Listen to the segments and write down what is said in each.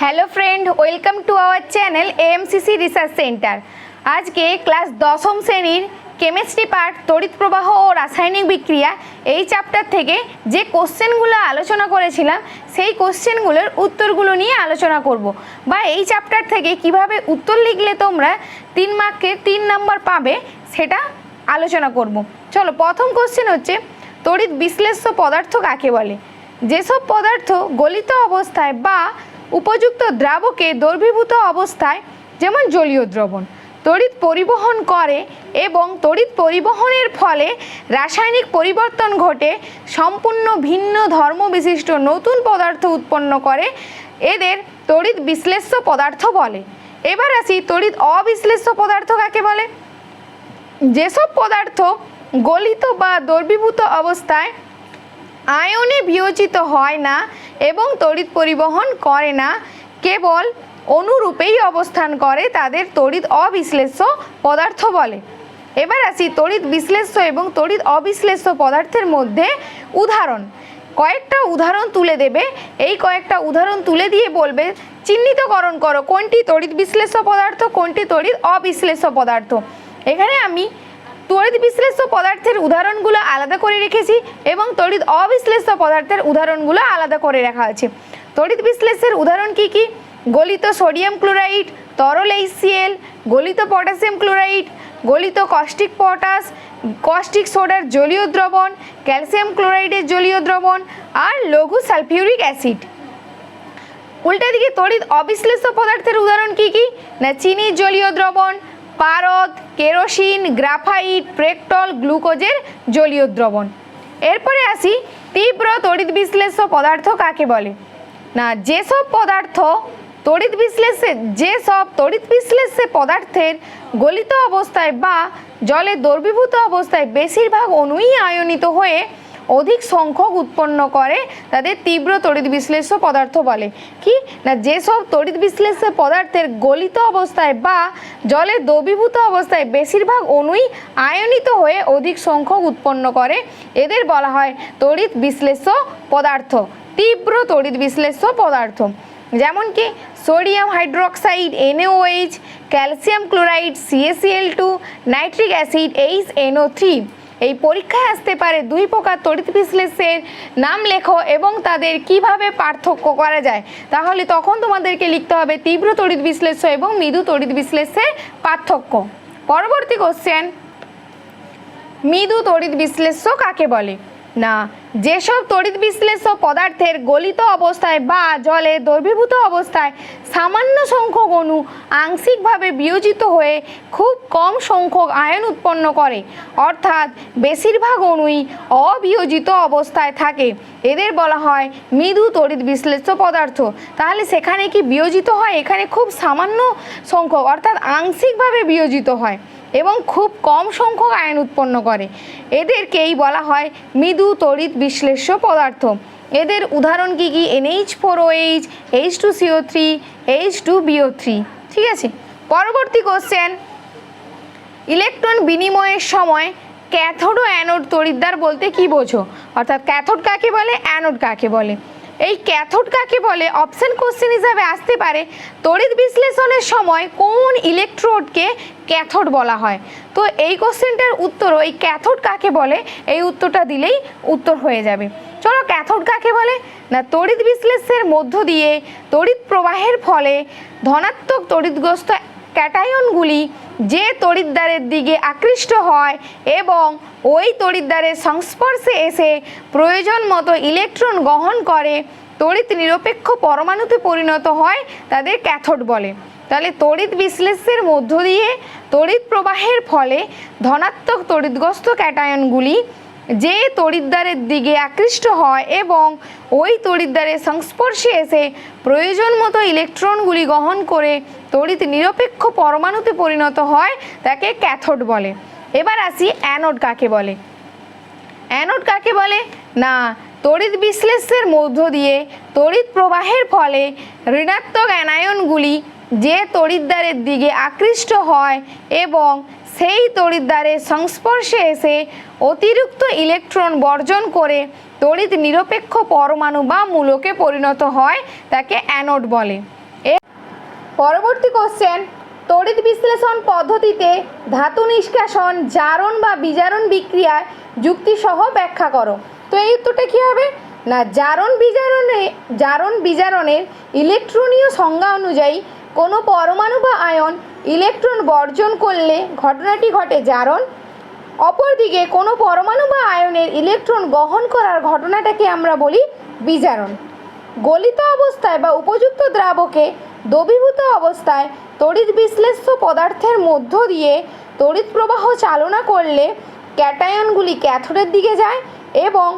Hello friend welcome to our channel AMCC research centre আজকে class দশম শ্রেণির chemistry part তড়িৎ প্রবাহ ও রাসায়নিক বিক্রিয়া, এই চ্যাপ্টার থেকে যে কোশ্চেনগুলো আলোচনা করেছিলাম, সেই কোশ্চেনগুলোর উত্তরগুলো নিয়ে আলোচনা করব। বা এই চ্যাপ্টার থেকে কীভাবে উত্তর লিখলে তোমরা তিন মার্কে তিন নাম্বার পাবে, সেটা আলোচনা করব। চলো, প্রথম কোশ্চেন হচ্ছে, তড়িৎ বিশ্লেষ্য পদার্থ কাকে বলে? যেসব পদার্থ গলিত অবস্থায় বা উপযুক্ত দ্রাবকে দ্রবীভূত অবস্থায়, যেমন জলীয় দ্রবণ, তড়িৎ পরিবহন করে এবং তড়িৎ পরিবহনের ফলে রাসায়নিক পরিবর্তন ঘটে, সম্পূর্ণ ভিন্ন ধর্ম বিশিষ্ট নতুন পদার্থ উৎপন্ন করে, এদের তড়িৎ বিশ্লেষ্য পদার্থ বলে। এবার আসি তড়িৎ অবিশ্লেষ্য পদার্থ কাকে বলে? যেসব পদার্থ গলিত বা দ্রবীভূত অবস্থায় আয়নে বিয়োজিত হয় না এবং তড়িৎ পরিবহন করে না। কেবল অনুরূপেই অবস্থান করে তাদের তড়িৎ অবিশ্লেষ্য পদার্থ বলে। এবার আসি তড়িৎ বিশ্লেষ্য এবং তড়িৎ অবিশ্লেষ্য পদার্থের মধ্যে উদাহরণ। কয়েকটা উদাহরণ তুলে দেবে। এই কয়েকটা উদাহরণ তুলে দিয়ে বলবে, চিহ্নিতকরণ করো কোনটি তড়িৎ বিশ্লেষ্য পদার্থ, কোনটি তড়িৎ অবিশ্লেষ্য পদার্থ? এখানে আমি তড়িৎ বিশ্লেষ্য পদার্থের উদাহরণগুলো আলাদা করে রেখেছি এবং তড়িৎ অবিশ্লেষ্য পদার্থের উদাহরণগুলো আলাদা করে রাখা আছে তড়িৎ বিশ্লেষের উদাহরণ কি কি? গলিত সোডিয়াম ক্লোরাইড, তরল এইচসিএল গলিত পটাশিয়াম ক্লোরাইড, গলিত কস্টিক পটাশ কস্টিক সোডার জলীয় দ্রবণ, ক্যালসিয়াম ক্লোরাইডের জলীয় দ্রবণ আর লঘু সালফিউরিক অ্যাসিড। উল্টা দিকে তড়িৎ অবিশ্লেষ্য পদার্থের উদাহরণ কি কি? না চিনি জলীয় দ্রবণ পারদ, কেরোসিন, গ্রাফাইট, প্রেকটল, গ্লুকোজের জলীয় দ্রবণ। এরপরে আসি, তীব্র তড়িৎ বিশ্লেষ্য পদার্থ কাকে বলে? না, যেসব পদার্থ তড়িৎ বিশ্লেষে যেসব তড়িৎ বিশ্লেষ্যে পদার্থের গলিত অবস্থায় বা জলে দ্রবীভূত অবস্থায় বেশিরভাগ অণুই আয়নিত হয়ে অধিক সংখ্যক উৎপন্ন করে, তাদের তীব্র তড়িৎ বিশ্লেষ্য পদার্থ বলে। কি? না, যেসব তড়িৎ বিশ্লেষ্য পদার্থের গলিত অবস্থায় বা জলে দ্রবীভূত অবস্থায় বেশিরভাগ অণুই আয়নিত হয়ে অধিক সংখ্যক উৎপন্ন করে, এদের বলা হয় তড়িৎ বিশ্লেষ্য পদার্থ, তীব্র তড়িৎ বিশ্লেষ্য পদার্থ। যেমন কি, sodium hydroxide, NOH, calcium chloride, CACL two, nitric acid, H, NO three. এই পরীক্ষায় আসতে পারে দুই প্রকার তড়িৎ বিশ্লেষের নাম লেখো এবং তাদের কীভাবে পার্থক্য করা যায়। তাহলে তখন তোমাদেরকে লিখতে হবে তীব্র তড়িৎ বিশ্লেষ্য এবং মৃদু তড়িৎ বিশ্লেষের পার্থক্য। পরবর্তী কোশ্চেন মৃদু তড়িৎ বিশ্লেষ্য কাকে বলে? না যেসব তড়িৎ বিশ্লেষ্য পদার্থের গলিত অবস্থায় বা জলে দ্রবীভূত অবস্থায় সামান্য সংখ্যক অণু আংশিকভাবে বিয়োজিত হয়ে খুব কম সংখ্যক আয়ন উৎপন্ন করে, অর্থাৎ বেশিরভাগ অণুই অবিয়োজিত অবস্থায় থাকে। এদের বলা হয় মৃদু তড়িৎ বিশ্লেষ্য পদার্থ। তাহলে সেখানে কি বিয়োজিত হয়? এখানে খুব সামান্য সংখ্যক, অর্থাৎ আংশিকভাবে বিয়োজিত হয়। এবং খুব কম সংখ্যক আয়ন উৎপন্ন করে। এদেরকেই বলা হয় মৃদু তড়িৎ বিশ্লেষ্য পদার্থ। এদের উদাহরণ কি কি? NH four O H H two CO three H two BO three ঠিক আছে? পরবর্তী কোশ্চেন ইলেকট্রন বিনিময়ের সময় ক্যাথোড ও অ্যানোড তড়িৎদ্বার বলতে কি বোঝো? অর্থাৎ ক্যাথোড কাকে বলে? অ্যানোড কাকে বলে? এই ক্যাথোড কাকে বলে? অপশন কোশ্চেন হিসাবে আসতে পারে। তড়িৎ বিশ্লেষণের সময় কোন ইলেকট্রোডকে ক্যাথোড বলা হয়? তো এই কোশ্চেনটার উত্তর এই ক্যাথোড কাকে বলে? এই উত্তরটা দিলেই উত্তর হয়ে যাবে। চলো ক্যাথোড কাকে বলে? না, তড়িৎ বিশ্লেষের মধ্য দিয়ে তড়িৎ প্রবাহের ফলে ধনাত্মক তড়িৎগ্রস্ত ক্যাটায়নগুলি যে তড়িৎদ্বারের দিকে আকৃষ্ট হয় এবং ওই তড়িৎদ্বারের সংস্পর্শে এসে প্রয়োজন মতো ইলেকট্রন গ্রহণ করে, তড়িৎ নিরপেক্ষ পরমাণুতে পরিণত হয় তাদের ক্যাথোড বলে। তাহলে তড়িৎ বিশ্লেষের মধ্য দিয়ে তড়িৎ প্রবাহের ফলে ধনাত্মক তড়িৎগ্রস্ত ক্যাটায়নগুলি যে তড়িৎদ্বারের দিকে আকৃষ্ট হয় এবং ওই তড়িৎদ্বারের সংস্পর্শে এসে প্রয়োজন মতো ইলেকট্রনগুলি গ্রহণ করে তড়িৎ নিরপেক্ষ পরমাণুতে পরিণত হয়, তাকে ক্যাথোড বলে। এবার আসি অ্যানোড কাকে বলে? অ্যানোড কাকে বলে? না, তড়িৎ বিশ্লেষের মধ্য দিয়ে তড়িৎ প্রবাহের ফলে ঋণাত্মক অ্যানায়নগুলি যে তড়িৎদ্বারের দিকে আকৃষ্ট হয় এবং সেই তড়িৎদ্বারের সংস্পর্শে এসে অতিরিক্ত ইলেকট্রন বর্জন করে তড়িৎ নিরপেক্ষ পরমাণু বা মূলকে পরিণত হয় তাকে অ্যানোড বলে। এ পরবর্তী কোশ্চেন তড়িৎ বিশ্লেষণ পদ্ধতিতে ধাতু নিষ্কাশন, জারণ বা বিজারণ বিক্রিয়ায় যুক্তিসহ ব্যাখ্যা করো। তো এই উত্তরটা কী হবে? না, জারণ বিজারণে জারণ বিজারণের ইলেকট্রনীয় সংজ্ঞা অনুযায়ী কোনো পরমাণু বা আয়ন ইলেকট্রন বর্জন করলে ঘটনাটি ঘটে জারণ। অপরদিকে কোনো পরমাণু বা আয়নের ইলেকট্রন গ্রহণ করার ঘটনাটাকে আমরা বলি বিজারণ। গলিত অবস্থায় বা উপযুক্ত দ্রাবকে দ্রবীভূত অবস্থায় তড়িৎ বিশ্লেষ্য পদার্থের মধ্য দিয়ে তড়িৎ প্রবাহ চালনা করলে ক্যাটায়নগুলি ক্যাথোডের দিকে যায় এবং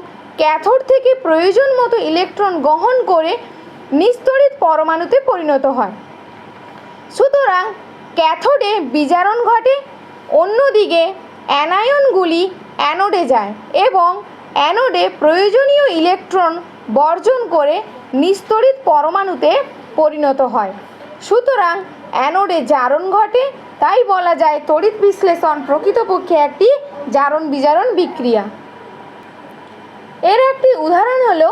ক্যাথোড থেকে প্রয়োজন মতো ইলেকট্রন গ্রহণ করে নিস্তড়িৎ পরমাণুতে পরিণত হয়। সুতরাং ক্যাথোডে বিজারণ ঘটে, অন্যদিকে অ্যানায়নগুলি অ্যানোডে যায় এবং অ্যানোডে প্রয়োজনীয় ইলেকট্রন বর্জন করে নিস্তড়িৎ পরমাণুতে পরিণত হয়। সুতরাং অ্যানোডে জারণ ঘটে, তাই বলা যায় তড়িৎ বিশ্লেষণ প্রকৃতপক্ষে একটি জারণ বিজারণ বিক্রিয়া। এর একটি উদাহরণ হলো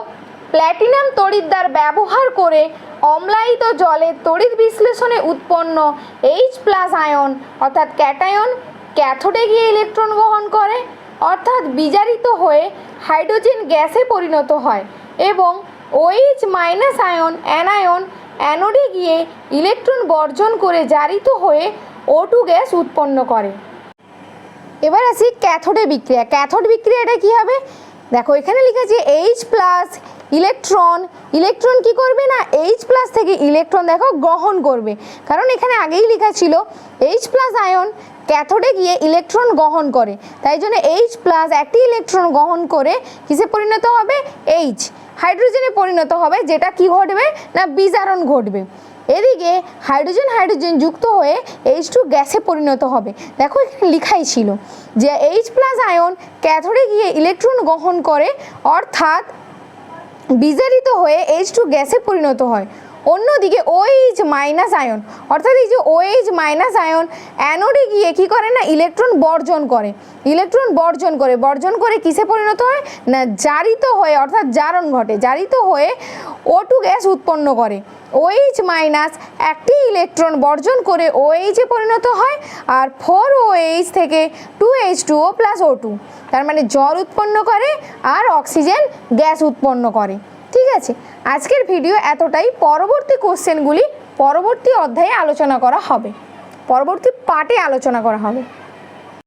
প্ল্যাটিনাম তড়িৎদ্বার ব্যবহার করে অম্লায়িত জলের তড়িৎ বিশ্লেষণে উৎপন্ন এইচ প্লাস আয়ন অর্থাৎ ক্যাটায়ন ক্যাথোডে গিয়ে ইলেকট্রন গ্রহণ করে, অর্থাৎ বিজারিত হয়ে হাইড্রোজেন গ্যাসে পরিণত হয় এবং ওএইচ মাইনাস আয়ন অ্যানায়ন অ্যানোডে গিয়ে ইলেকট্রন বর্জন করে জারিত হয়ে ও টু গ্যাস উৎপন্ন করে। এবার আসি ক্যাথোডে বিক্রিয়া। ক্যাথোড বিক্রিয়াটা কী হবে? দেখো, এখানে লিখেছে এইচ প্লাস ইলেকট্রন। ইলেকট্রন কি করবে না? এইচ প্লাস থেকে ইলেকট্রন দেখো গ্রহণ করবে। কারণ এখানে আগেই লেখা ছিল এইচ প্লাস আয়ন ক্যাথোডে গিয়ে ইলেকট্রন গ্রহণ করে। তাই জন্য এইচ প্লাস একটি ইলেকট্রন গ্রহণ করে কিসে পরিণত হবে? এইচ হাইড্রোজেনে পরিণত হবে, যেটা কি ঘটবে? না বিজারণ ঘটবে। এদিকে হাইড্রোজেন হাইড্রোজেন যুক্ত হয়ে এইচ টু গ্যাসে পরিণত হবে। দেখো এখানে লেখাই ছিল যে এইচ প্লাস আয়ন ক্যাথোডে গিয়ে ইলেকট্রন গ্রহণ করে, অর্থাৎ বিজারিত হয়ে এইচ টু গ্যাসে পরিণত হয়। অন্যদিকে ওএইচ মাইনাস আয়ন অর্থাৎ এই যে ওএইচ মাইনাস আয়ন অ্যানোডে গিয়ে কী করে না ইলেকট্রন বর্জন করে। ইলেকট্রন বর্জন করে। বর্জন করে কিসে পরিণত হয়? না, জারিত হয়ে, অর্থাৎ জারণ ঘটে। জারিত হয়ে ও টু গ্যাস উৎপন্ন করে। ওএইচ মাইনাস একটি ইলেকট্রন বর্জন করে ওএইচে পরিণত হয়, আর ফোর ওএইচ থেকে two H two O plus O two তার মানে জল উৎপন্ন করে, আর অক্সিজেন গ্যাস উৎপন্ন করে। ঠিক আছে? আজকের ভিডিও এতটাই। পরবর্তী কোশ্চেনগুলি পরবর্তী অধ্যায়ে আলোচনা করা হবে। পরবর্তী পার্টে আলোচনা করা হবে।